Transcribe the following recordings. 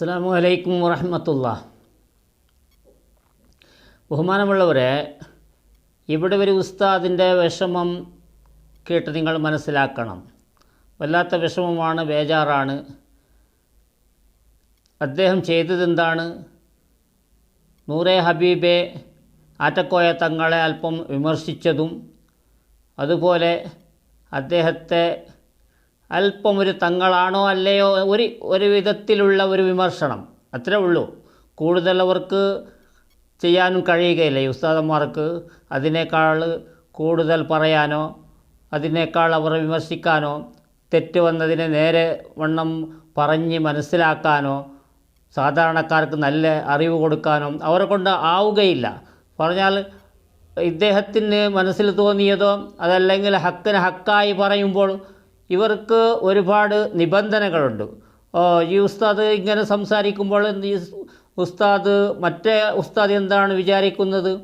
അസ്സാം വലൈക്കും വറഹമത്തുള്ള. ബഹുമാനമുള്ളവരെ ഇവിടെ ഒരു ഉസ്താദിന്റെ വിഷമം കേട്ട് നിങ്ങൾ മനസ്സിലാക്കണം. വല്ലാത്ത വിഷമമാണ് ബേജാറാണ്. അദ്ദേഹം ചെയ്തതെന്താണ്? നൂറെ ഹബീബെ ആറ്റക്കോയ തങ്ങളെ അല്പം വിമർശിച്ചതും അതുപോലെ അദ്ദേഹത്തെ അല്പം ഒരു തങ്ങളാണോ അല്ലയോ? ഒരു ഒരു വിധത്തിലുള്ള ഒരു വിമർശനം. അത്രേ ഉള്ളൂ. കൂടുതൽ അവർക്ക് ചെയ്യാനും കഴിയുകയില്ല. ഉസ്താദന്മാർക്ക് അതിനേക്കാൾ കൂടുതൽ പറയാനോ അതിനേക്കാൾ അവർ വിമർശിക്കാനോ തെറ്റ് വന്നതിനെ നേരെ വണ്ണം പറഞ്ഞ് മനസ്സിലാക്കാനോ സാധാരണക്കാർക്ക് നല്ല അറിവ് കൊടുക്കാനോ അവരെ കൊണ്ട് ആവുകയില്ല. പറഞ്ഞാൽ ഇദ്ദേഹത്തിന് മനസ്സിൽ തോന്നിയതോ അതല്ലെങ്കിൽ ഹക്കിന് ഹക്കായി പറയുമ്പോൾ ഇവർക്ക് ഒരുപാട് നിബന്ധനകളുണ്ട്. ഈ ഉസ്താദ് ഇങ്ങനെ സംസാരിക്കുമ്പോൾ ഈ ഉസ്താദ് മറ്റേ ഉസ്താദ് എന്താണ് വിചാരിക്കുന്നത്?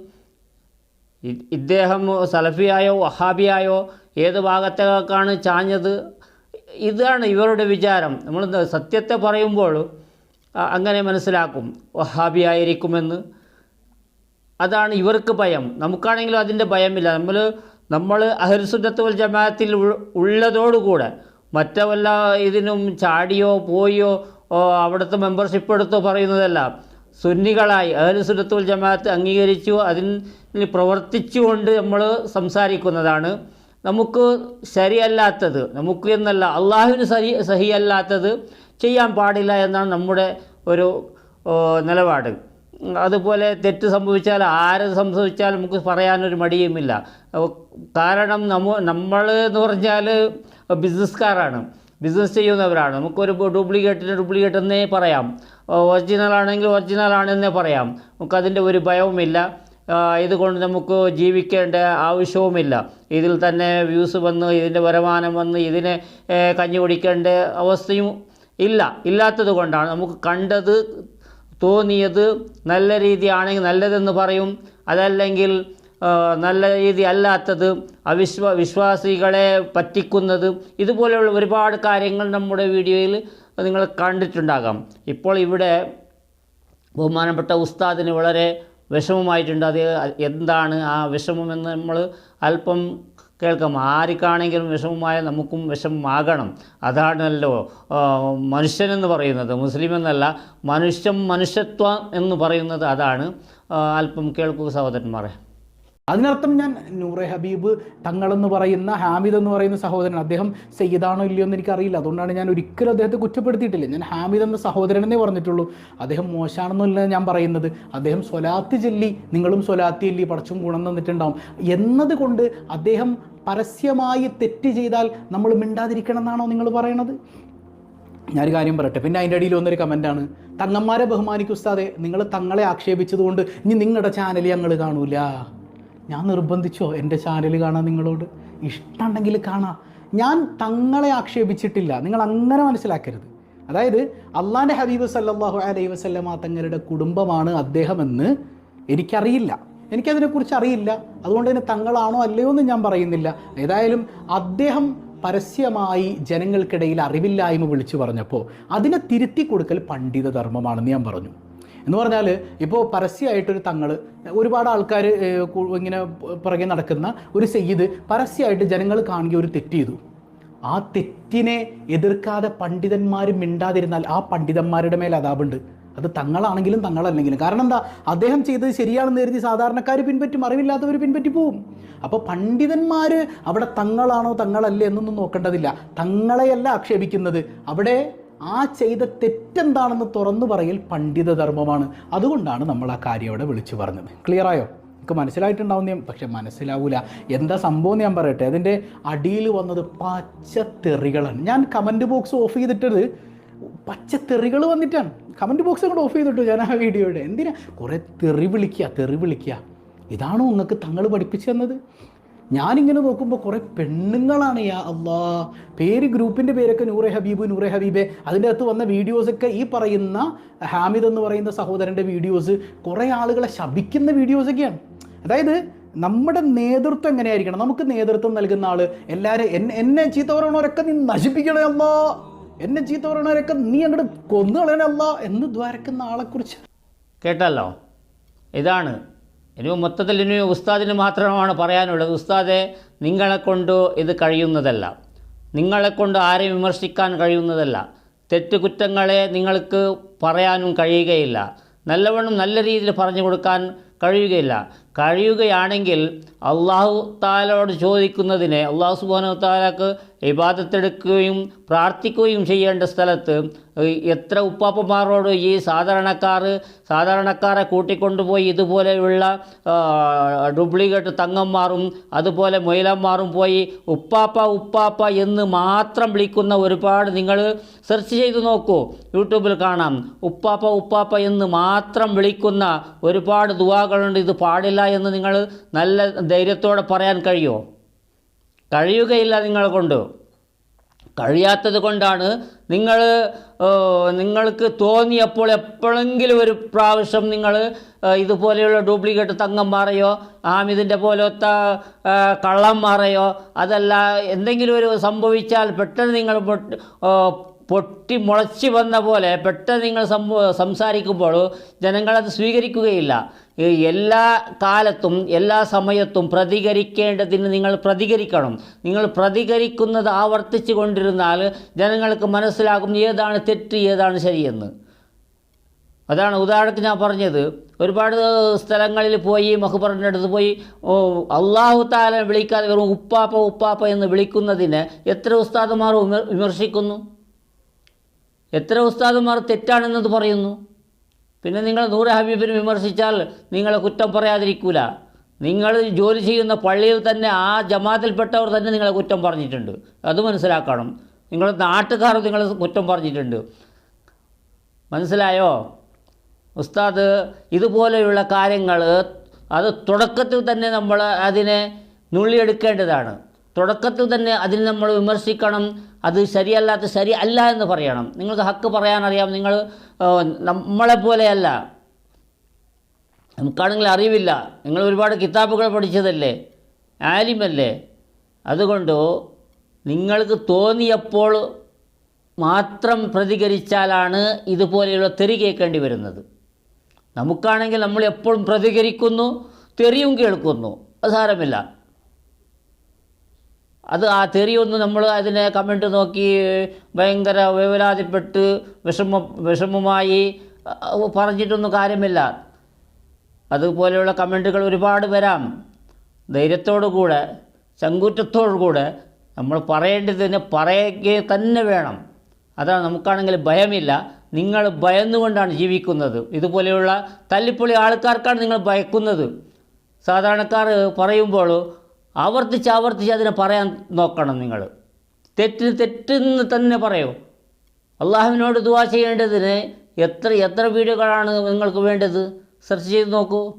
ഇദ്ദേഹം സലഫിയായോ വഹാബിയായോ ഏത് ഭാഗത്തേക്കാണ് ചാഞ്ഞത്? ഇതാണ് ഇവരുടെ വിചാരം. നമ്മൾ സത്യത്തെ പറയുമ്പോൾ അങ്ങനെ മനസ്സിലാക്കും. വഹാബിയായിരിക്കുമെന്ന്. അതാണ് ഇവർക്ക് ഭയം. നമുക്കാണെങ്കിലും അതിന്റെ ഭയമില്ല. നമ്മൾ നമ്മൾ അഹൽസുന്നത്ത് വൽ ജമാഅത്തിൽ ഉള്ളതോടുകൂടെ മറ്റവല്ല ഇതിനും ചാടിയോ പോയോ അവിടുത്തെ മെമ്പർഷിപ്പ് എടുത്തോ പറയുന്നതല്ല സുന്നികളായി അഹൽസുന്നത്ത് വൽ ജമാഅത്ത് അംഗീകരിച്ചു അതിൽ പ്രവർത്തിച്ചുകൊണ്ട് നമ്മൾ സംസാരിക്കുന്നതാണ്. നമുക്ക് ശരിയല്ലാത്തത് നമുക്ക് എന്നല്ല അള്ളാഹുവിന് സഹി സഹിയല്ലാത്തത് ചെയ്യാൻ പാടില്ല എന്നാണ് നമ്മുടെ ഒരു നിലപാട്. അതുപോലെ തെറ്റ് സംഭവിച്ചാൽ ആര് സംഭവിച്ചാൽ നമുക്ക് പറയാനൊരു മടിയുമില്ല. കാരണം നമ്മ നമ്മൾ എന്ന് പറഞ്ഞാൽ ബിസിനസ്സുകാരാണ് ബിസിനസ് ചെയ്യുന്നവരാണ്. നമുക്കൊരു ഡ്യൂപ്ലിക്കേറ്റിന് ഡ്യൂപ്ലിക്കേറ്റ് എന്നേ പറയാം. ഒറിജിനൽ ആണെങ്കിൽ ഒറിജിനൽ ആണെന്നേ പറയാം. നമുക്കതിന്റെ ഒരു ഭയവുമില്ല. ഇതുകൊണ്ട് നമുക്ക് ജീവിക്കേണ്ട ആവശ്യവുമില്ല. ഇതിൽ തന്നെ വ്യൂസ് വന്ന് ഇതിന്റെ വരുമാനം വന്ന് ഇതിനെ കഞ്ഞി കുടിക്കേണ്ട അവസ്ഥയും ഇല്ല. ഇല്ലാത്തത് കൊണ്ടാണ്. നമുക്ക് കണ്ടത് തോന്നിയത് നല്ല രീതിയാണെങ്കിൽ നല്ലതെന്ന് പറയും. അതല്ലെങ്കിൽ നല്ല രീതി അല്ലാത്തത് അവിശ്വ വിശ്വാസികളെ പറ്റിക്കുന്നത്. ഇതുപോലെയുള്ള ഒരുപാട് കാര്യങ്ങൾ നമ്മുടെ വീഡിയോയിൽ നിങ്ങൾ കണ്ടിട്ടുണ്ടാകാം. ഇപ്പോൾ ഇവിടെ ബഹുമാനപ്പെട്ട ഉസ്താദിന് വളരെ വിഷമമായിട്ടുണ്ട്. അത് എന്താണ് ആ വിഷമമെന്ന് നമ്മൾ അല്പം കേൾക്കാം. ആർക്കാണെങ്കിലും വിഷമമായ നമുക്കും വിഷമമാകണം. അതാണല്ലോ മനുഷ്യനെന്ന് പറയുന്നത്. മുസ്ലിം എന്നല്ല മനുഷ്യൻ മനുഷ്യത്വം എന്ന് പറയുന്നത് അതാണ്. അല്പം കേൾക്കുക സഹോദരന്മാരെ. അതിനർത്ഥം ഞാൻ നൂറെ ഹബീബ് തങ്ങളെന്ന് പറയുന്ന ഹാമിദ് എന്ന് പറയുന്ന സഹോദരൻ അദ്ദേഹം സയ്യിദാണോ ഇല്ലയോ എന്ന് എനിക്കറിയില്ല. അതുകൊണ്ടാണ് ഞാൻ ഒരിക്കലും അദ്ദേഹത്തെ കുറ്റപ്പെടുത്തിയിട്ടില്ല. ഞാൻ ഹാമിദ് എന്ന സഹോദരനെന്നേ പറഞ്ഞിട്ടുള്ളൂ. അദ്ദേഹം മോശമാണെന്നല്ല ഞാൻ പറയുന്നത്. അദ്ദേഹം സ്വലാത്ത് ചെല്ലി നിങ്ങളും സ്വലാത്ത് ചെല്ലി പടച്ചും ഗുണം തന്നിട്ടുണ്ടാവും. എന്നതുകൊണ്ട് അദ്ദേഹം പരസ്യമായി തെറ്റ് ചെയ്താൽ നമ്മൾ മിണ്ടാതിരിക്കണം എന്നാണോ നിങ്ങൾ പറയണത്? ഞാനൊരു കാര്യം പറയട്ടെ. പിന്നെ അതിന്റെ അടിയിൽ വന്നൊരു കമന്റാണ് തങ്ങന്മാരെ ബഹുമാനിക്കും ഉസ്താദെ നിങ്ങൾ തങ്ങളെ ആക്ഷേപിച്ചതുകൊണ്ട് ഇനി നിങ്ങളുടെ ചാനൽ ഞങ്ങൾ കാണൂല. ഞാൻ നിർബന്ധിച്ചോ? എന്റെ ചാനൽ കാണാൻ നിങ്ങളോട്? ഇഷ്ടമുണ്ടെങ്കിൽ കാണാം. ഞാൻ തങ്ങളെ ആക്ഷേപിച്ചിട്ടില്ല. നിങ്ങൾ അങ്ങനെ മനസ്സിലാക്കരുത്. അതായത് അള്ളാന്റെ ഹബീബ് സല്ലല്ലാഹു അലൈഹി വസല്ലമ തങ്ങളുടെ കുടുംബമാണ് അദ്ദേഹമെന്ന് എനിക്കറിയില്ല. എനിക്കതിനെക്കുറിച്ച് അറിയില്ല. അതുകൊണ്ട് തന്നെ തങ്ങളാണോ അല്ലയോ എന്ന് ഞാൻ പറയുന്നില്ല. ഏതായാലും അദ്ദേഹം പരസ്യമായി ജനങ്ങൾക്കിടയിൽ അറിവില്ലായ്മ വിളിച്ചു പറഞ്ഞപ്പോൾ അതിനെ തിരുത്തി കൊടുക്കൽ പണ്ഡിത ധർമ്മമാണെന്ന് ഞാൻ പറഞ്ഞു. എന്ന് പറഞ്ഞാൽ ഇപ്പോൾ പരസ്യമായിട്ടൊരു തങ്ങൾ ഒരുപാട് ആൾക്കാർ ഇങ്ങനെ പുറകെ നടക്കുന്ന ഒരു സെയ്ത് പരസ്യമായിട്ട് ജനങ്ങൾ കാണുകയും ഒരു തെറ്റ് ചെയ്തു. ആ തെറ്റിനെ എതിർക്കാതെ പണ്ഡിതന്മാർ മിണ്ടാതിരുന്നാൽ ആ പണ്ഡിതന്മാരുടെ മേൽ അതാപുണ്ട്. അത് തങ്ങളാണെങ്കിലും തങ്ങളല്ലെങ്കിലും. കാരണം എന്താ? അദ്ദേഹം ചെയ്തത് ശരിയാണെന്ന് കരുതി സാധാരണക്കാർ പിൻപറ്റും അറിവില്ലാത്തവർ പിൻപറ്റി പോവും. അപ്പോൾ പണ്ഡിതന്മാർ അവിടെ തങ്ങളാണോ തങ്ങളല്ലേ എന്നൊന്നും നോക്കേണ്ടതില്ല. തങ്ങളെയല്ല ആക്ഷേപിക്കുന്നത്. അവിടെ ആ ചെയ്ത തെറ്റെന്താണെന്ന് തുറന്നു പറയൽ പണ്ഡിത ധർമ്മമാണ്. അതുകൊണ്ടാണ് നമ്മൾ ആ കാര്യം അവിടെ വിളിച്ചു പറഞ്ഞത്. ക്ലിയർ ആയോ? എനിക്ക് മനസ്സിലായിട്ടുണ്ടാവും ഞാൻ പക്ഷെ മനസ്സിലാവൂല. എന്താ സംഭവം എന്ന് ഞാൻ പറയട്ടെ. അതിന്റെ അടിയിൽ വന്നത് പച്ചത്തെറികളാണ്. ഞാൻ കമന്റ് ബോക്സ് ഓഫ് ചെയ്തിട്ടത് പച്ചത്തെറികൾ വന്നിട്ടാണ്. കമന്റ് ബോക്സ് അങ്ങോട്ട് ഓഫ് ചെയ്തിട്ടു ഞാൻ ആ വീഡിയോയുടെ. എന്തിനാ? കുറേ തെറി വിളിക്കുക തെറി വിളിക്കുക. ഇതാണോ നിങ്ങൾക്ക് തങ്ങൾ പഠിപ്പിച്ചു തന്നത്? ഞാനിങ്ങനെ നോക്കുമ്പോൾ കുറേ പെണ്ണുങ്ങളാണ് യാ അള്ളാ പേര് ഗ്രൂപ്പിന്റെ പേരൊക്കെ നൂറെ ഹബീബ് നൂറെ ഹബീബെ. അതിന്റെ അകത്ത് വന്ന വീഡിയോസൊക്കെ ഈ പറയുന്ന ഹാമിദ് എന്ന് പറയുന്ന സഹോദരന്റെ വീഡിയോസ് കുറേ ആളുകളെ ശപിക്കുന്ന വീഡിയോസൊക്കെയാണ് അതായത് നമ്മുടെ നേതൃത്വം എങ്ങനെയായിരിക്കണം? നമുക്ക് നേതൃത്വം നൽകുന്ന ആൾ എല്ലാവരും എന്നെ എന്നെ ചീത്ത പറയണവരൊക്കെ നീ നശിപ്പിക്കണേ അല്ല. എന്നെ ചീത്ത പറയണവരൊക്കെ നീ അങ്ങോട്ട് കൊന്നു കളയണല്ല എന്ന് ദ്വാരക്കുന്ന ആളെക്കുറിച്ച്. കേട്ടല്ലോ? ഇതാണ് ഇനി മൊത്തത്തിൽ ഇനി ഉസ്താദിന് മാത്രമാണ് പറയാനുള്ളത്. ഉസ്താദെ നിങ്ങളെ കൊണ്ട് ഇത് കഴിയുന്നതല്ല. നിങ്ങളെ കൊണ്ട് ആരെയും വിമർശിക്കാൻ കഴിയുന്നതല്ല. തെറ്റുകുറ്റങ്ങളെ നിങ്ങൾക്ക് പറയാനും കഴിയുകയില്ല. നല്ലവണ്ണം നല്ല രീതിയിൽ പറഞ്ഞു കൊടുക്കാൻ കഴിയുകയില്ല. കഴിയുകയാണെങ്കിൽ അള്ളാഹു താലോട് ചോദിക്കുന്നതിനെ അള്ളാഹു സുബാനു താലാക്ക് ഇബാദത്തെടുക്കുകയും പ്രാർത്ഥിക്കുകയും ചെയ്യേണ്ട സ്ഥലത്ത് എത്ര ഉപ്പാപ്പന്മാരോട് ഈ സാധാരണക്കാർ സാധാരണക്കാരെ കൂട്ടിക്കൊണ്ടുപോയി ഇതുപോലെയുള്ള ഡ്യൂപ്ലിക്കേറ്റ് തങ്ങന്മാരും അതുപോലെ മൊയിലന്മാരും പോയി ഉപ്പാപ്പ ഉപ്പാപ്പ എന്ന് മാത്രം വിളിക്കുന്ന ഒരുപാട് നിങ്ങൾ സെർച്ച് ചെയ്ത് നോക്കൂ യൂട്യൂബിൽ കാണാം. ഉപ്പാപ്പ ഉപ്പാപ്പ എന്ന് മാത്രം വിളിക്കുന്ന ഒരുപാട് ദുവാകളുണ്ട്. ഇത് പാടില്ല എന്ന് നിങ്ങൾ നല്ല ധൈര്യത്തോടെ പറയാൻ കഴിയുമോ കഴിയുകയില്ല നിങ്ങളെ കൊണ്ട്. കഴിയാത്തത് കൊണ്ടാണ് നിങ്ങൾ നിങ്ങൾക്ക് തോന്നിയപ്പോൾ എപ്പോഴെങ്കിലും ഒരു പ്രാവശ്യം നിങ്ങൾ ഇതുപോലെയുള്ള ഡ്യൂപ്ലിക്കേറ്റ് തങ്ങന്മാരെയോ ആമിതിന്റെ പോലത്തെ കള്ളം മാറയോ? അതല്ല എന്തെങ്കിലും ഒരു സംഭവിച്ചാൽ പെട്ടെന്ന് നിങ്ങൾ പൊട്ടി- മുളച്ച് വന്ന പോലെ പെട്ടെന്ന് നിങ്ങൾ സംസാരിക്കുമ്പോൾ ജനങ്ങളത് സ്വീകരിക്കുകയില്ല. എല്ലാ കാലത്തും എല്ലാ സമയത്തും പ്രതികരിക്കേണ്ടതിന് നിങ്ങൾ പ്രതികരിക്കണം. നിങ്ങൾ പ്രതികരിക്കുന്നത് ആവർത്തിച്ചു കൊണ്ടിരുന്നാൽ ജനങ്ങൾക്ക് മനസ്സിലാകും ഏതാണ് തെറ്റ് ഏതാണ് ശരിയെന്ന്. അതാണ് ഉദാഹരണത്തിന് ഞാൻ പറഞ്ഞത്. ഒരുപാട് സ്ഥലങ്ങളിൽ പോയി മഹബറിന്റെ അടുത്ത് പോയി അള്ളാഹു താല വിളിക്കാതെ വെറും ഉപ്പാപ്പ ഉപ്പാപ്പ എന്ന് വിളിക്കുന്നതിന് എത്ര ഉസ്താദുമാർ വിമർശിക്കുന്നു? എത്ര ഉസ്താദുമാർ തെറ്റാണെന്നത് പറയുന്നു? പിന്നെ നിങ്ങൾ നൂറ് ഹബീബിനെ വിമർശിച്ചാൽ നിങ്ങളെ കുറ്റം പറയാതിരിക്കൂല. നിങ്ങൾ ജോലി ചെയ്യുന്ന പള്ളിയിൽ തന്നെ ആ ജമാത്തിൽപ്പെട്ടവർ തന്നെ നിങ്ങളെ കുറ്റം പറഞ്ഞിട്ടുണ്ട്. അത് മനസ്സിലാക്കണം. നിങ്ങൾ നാട്ടുകാർ നിങ്ങൾ കുറ്റം പറഞ്ഞിട്ടുണ്ട്. മനസ്സിലായോ? ഉസ്താദ് ഇതുപോലെയുള്ള കാര്യങ്ങൾ അത് തുടക്കത്തിൽ തന്നെ നമ്മൾ അതിനെ നുള്ളിയെടുക്കേണ്ടതാണ്. തുടക്കത്തിൽ തന്നെ അതിനെ നമ്മൾ വിമർശിക്കണം. അത് ശരിയല്ലാത്ത ശരി അല്ല എന്ന് പറയണം. നിങ്ങൾക്ക് ഹക്ക് പറയാനറിയാം. നിങ്ങൾ നമ്മളെ പോലെയല്ല. നമുക്കാണെങ്കിൽ അറിവില്ല. നിങ്ങൾ ഒരുപാട് കിതാബുകൾ പഠിച്ചതല്ലേ? ആലിമല്ലേ? അതുകൊണ്ട് നിങ്ങൾക്ക് തോന്നിയപ്പോൾ മാത്രം പ്രതികരിച്ചാലാണ് ഇതുപോലെയുള്ള തെറി കേൾക്കേണ്ടി വരുന്നത്. നമുക്കാണെങ്കിൽ നമ്മൾ എപ്പോഴും പ്രതികരിക്കുന്നു തെറിയും കേൾക്കുന്നു. അത് സാരമില്ല. അത് ആ തെറി തെറിയൊന്നും നമ്മൾ അതിനെ കമന്റ് നോക്കി ഭയങ്കര വേവലാതിപ്പെട്ട് വിഷമ വിഷമമായി പറഞ്ഞിട്ടൊന്നും കാര്യമില്ല. അതുപോലെയുള്ള കമന്റുകൾ ഒരുപാട് വരാം. ധൈര്യത്തോടു കൂടെ ചങ്കൂറ്റത്തോടു കൂടെ നമ്മൾ പറയേണ്ടതിന് പറയുക തന്നെ വേണം. അതാണ് നമുക്കാണെങ്കിൽ ഭയമില്ല. നിങ്ങൾ ഭയന്നുകൊണ്ടാണ് ജീവിക്കുന്നത്. ഇതുപോലെയുള്ള തല്ലിപ്പൊളി ആൾക്കാർക്കാണ് നിങ്ങൾ ഭയക്കുന്നത്. സാധാരണക്കാർ പറയുമ്പോൾ ആവർത്തിച്ച് ആവർത്തിച്ച് അതിനെ പറയാൻ നോക്കണം നിങ്ങൾ. തെറ്റിന് തെറ്റെന്ന് തന്നെ പറയൂ. അള്ളാഹുവിനോട് ദുവാ ചെയ്യേണ്ടതിന് എത്ര എത്ര വീഡിയോകളാണ് നിങ്ങൾക്ക് വേണ്ടത്? സെർച്ച് ചെയ്ത് നോക്കൂ.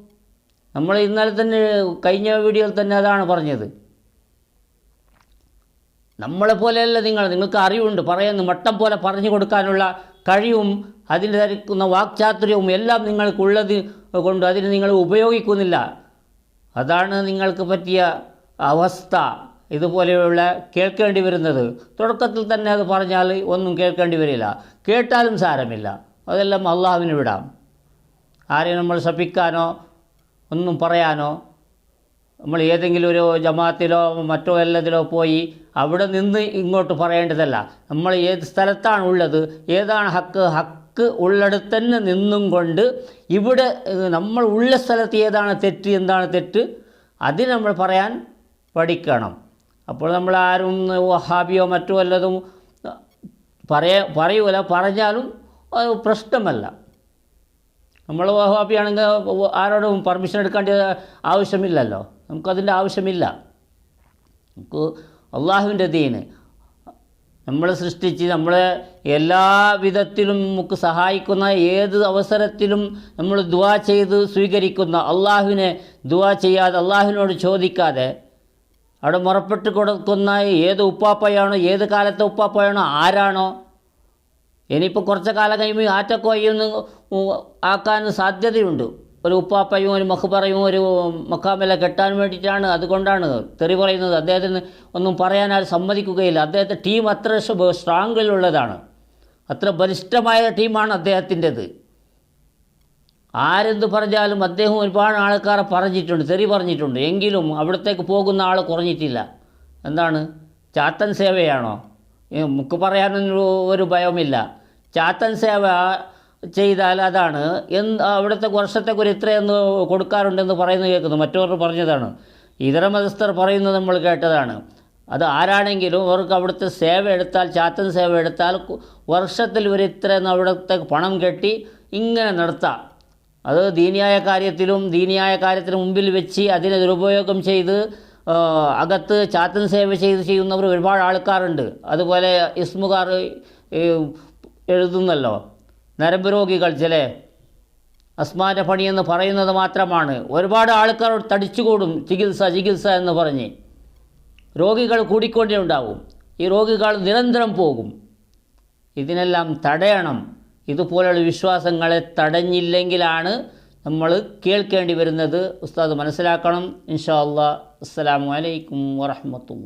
നമ്മൾ ഇന്നലെ തന്നെ കഴിഞ്ഞ വീഡിയോയിൽ തന്നെ അതാണ് പറഞ്ഞത്. നമ്മളെ പോലെയല്ല നിങ്ങൾ. നിങ്ങൾക്ക് അറിവുണ്ട്. പറയുന്നു മട്ടം പോലെ പറഞ്ഞു കൊടുക്കാനുള്ള കഴിവും അതിന് ധരിക്കുന്ന വാക്ചാതുര്യവും എല്ലാം നിങ്ങൾക്കുള്ളത് കൊണ്ട് അതിന് നിങ്ങൾ ഉപയോഗിക്കുന്നില്ല. അതാണ് നിങ്ങൾക്ക് പറ്റിയ അവസ്ഥ ഇതുപോലെയുള്ള കേൾക്കേണ്ടി വരുന്നത്. തുടക്കത്തിൽ തന്നെ അത് പറഞ്ഞാൽ ഒന്നും കേൾക്കേണ്ടി വരില്ല. കേട്ടാലും സാരമില്ല. അതെല്ലാം അള്ളാഹുവിന് വിടാം. ആരെയും നമ്മൾ ശപിക്കാനോ ഒന്നും പറയാനോ നമ്മൾ ഏതെങ്കിലും ഒരു ജമാത്തിലോ മറ്റോ എല്ലാത്തിലോ പോയി അവിടെ നിന്ന് ഇങ്ങോട്ട് പറയേണ്ടതല്ല. നമ്മൾ ഏത് സ്ഥലത്താണ് ഉള്ളത് ഏതാണ് ഹക്ക് ഹക്ക് ഉള്ളിടത്ത് തന്നെ നിന്നും കൊണ്ട് ഇവിടെ നമ്മൾ ഉള്ള സ്ഥലത്ത് ഏതാണ് തെറ്റ് എന്താണ് തെറ്റ് അത് നമ്മൾ പറയാൻ പഠിക്കണം. അപ്പോൾ നമ്മൾ ആരും വഹാബിയോ മറ്റോ വല്ലതും പറയ പറയൂല. പറഞ്ഞാലും അത് പ്രശ്നമല്ല. നമ്മൾ വഹാബിയാണെങ്കിൽ ആരോടും പെർമിഷൻ എടുക്കേണ്ട ആവശ്യമില്ലല്ലോ. നമുക്കതിന്റെ ആവശ്യമില്ല. നമുക്ക് അള്ളാഹുവിന്റെ ദീന് നമ്മൾ സൃഷ്ടിച്ച് നമ്മളെ എല്ലാ വിധത്തിലും നമുക്ക് സഹായിക്കുന്ന ഏത് അവസരത്തിലും നമ്മൾ ദുവാ ചെയ്ത് സ്വീകരിക്കുന്ന അള്ളാഹുവിനെ ദുവാ ചെയ്യാതെ അള്ളാഹുവിനോട് ചോദിക്കാതെ അവിടെ മുറപ്പെട്ട് കൊടുക്കുന്ന ഏത് ഉപ്പാപ്പയാണോ ഏത് കാലത്തെ ഉപ്പാപ്പയാണോ ആരാണോ? ഇനിയിപ്പോൾ കുറച്ച് കാലം കഴിയുമ്പോൾ ആറ്റക്കോയൊന്ന് ആക്കാൻ സാധ്യതയുണ്ട്. ഒരു ഉപ്പാപ്പയും ഒരു മഹുപറയും ഒരു മക്കാമല കെട്ടാൻ വേണ്ടിയിട്ടാണ്. അതുകൊണ്ടാണ് തെറി പറയുന്നത്. അദ്ദേഹത്തിന് ഒന്നും പറയാൻ സമ്മതിക്കുകയില്ല. അദ്ദേഹത്തെ ടീം അത്ര സ്ട്രോങ്ങിലുള്ളതാണ് അത്ര ബലിഷ്ഠമായ ടീമാണ് അദ്ദേഹത്തിന്റെത്. ആരെന്ത് പറഞ്ഞാലും അദ്ദേഹം ഒരുപാട് ആൾക്കാരെ പറഞ്ഞിട്ടുണ്ട് തെറി പറഞ്ഞിട്ടുണ്ട്. എങ്കിലും അവിടത്തേക്ക് പോകുന്ന ആൾ കുറഞ്ഞിട്ടില്ല. എന്താണ്? ചാത്തൻ സേവയാണോ? മുക്ക് പറയാനൊന്നും ഒരു ഭയമില്ല ചാത്തൻ സേവ ചെയ്താൽ അതാണ്. എന്ത് അവിടുത്തെ വർഷത്തേക്ക് ഒരു ഇത്രയെന്ന് കൊടുക്കാറുണ്ടെന്ന് പറയുന്നത് കേൾക്കുന്നു. മറ്റവർ പറഞ്ഞതാണ്. ഇതര മതസ്ഥർ പറയുന്നത് നമ്മൾ കേട്ടതാണ്. അത് ആരാണെങ്കിലും അവർക്ക് അവിടുത്തെ സേവ എടുത്താൽ ചാത്തൻ സേവ എടുത്താൽ വർഷത്തിൽ ഒരു ഇത്രയെന്ന് അവിടുത്തെ പണം കെട്ടി ഇങ്ങനെ നടത്താം. അത് ദീനിയായ കാര്യത്തിലും ദീനിയായ കാര്യത്തിന് മുമ്പിൽ വെച്ച് അതിനെ ദുരുപയോഗം ചെയ്ത് അകത്ത് ചാത്തൻ സേവ ചെയ്ത് ചെയ്യുന്നവർ ഒരുപാട് ആൾക്കാരുണ്ട്. അതുപോലെ ഇസ്മുകാർ എഴുതുന്നല്ലോ. നരമ്പ് ചില. അസ്മാന്റെ പണിയെന്ന് പറയുന്നത് മാത്രമാണ്. ഒരുപാട് ആൾക്കാർ തടിച്ചുകൂടും ചികിത്സ ചികിത്സ എന്ന് പറഞ്ഞ്. രോഗികൾ കൂടിക്കൊണ്ടേ ഉണ്ടാവും. ഈ രോഗികൾ നിരന്തരം പോകും. ഇതിനെല്ലാം തടയണം. ഇതുപോലുള്ള വിശ്വാസങ്ങളെ തടഞ്ഞില്ലെങ്കിലാണ് നമ്മൾ കേൾക്കേണ്ടി വരുന്നത്. ഉസ്താദ് മനസ്സിലാക്കണം. ഇൻഷാ അല്ലാ അസ്സാം വലൈക്കും വറഹ്മത്തുള്ളാഹി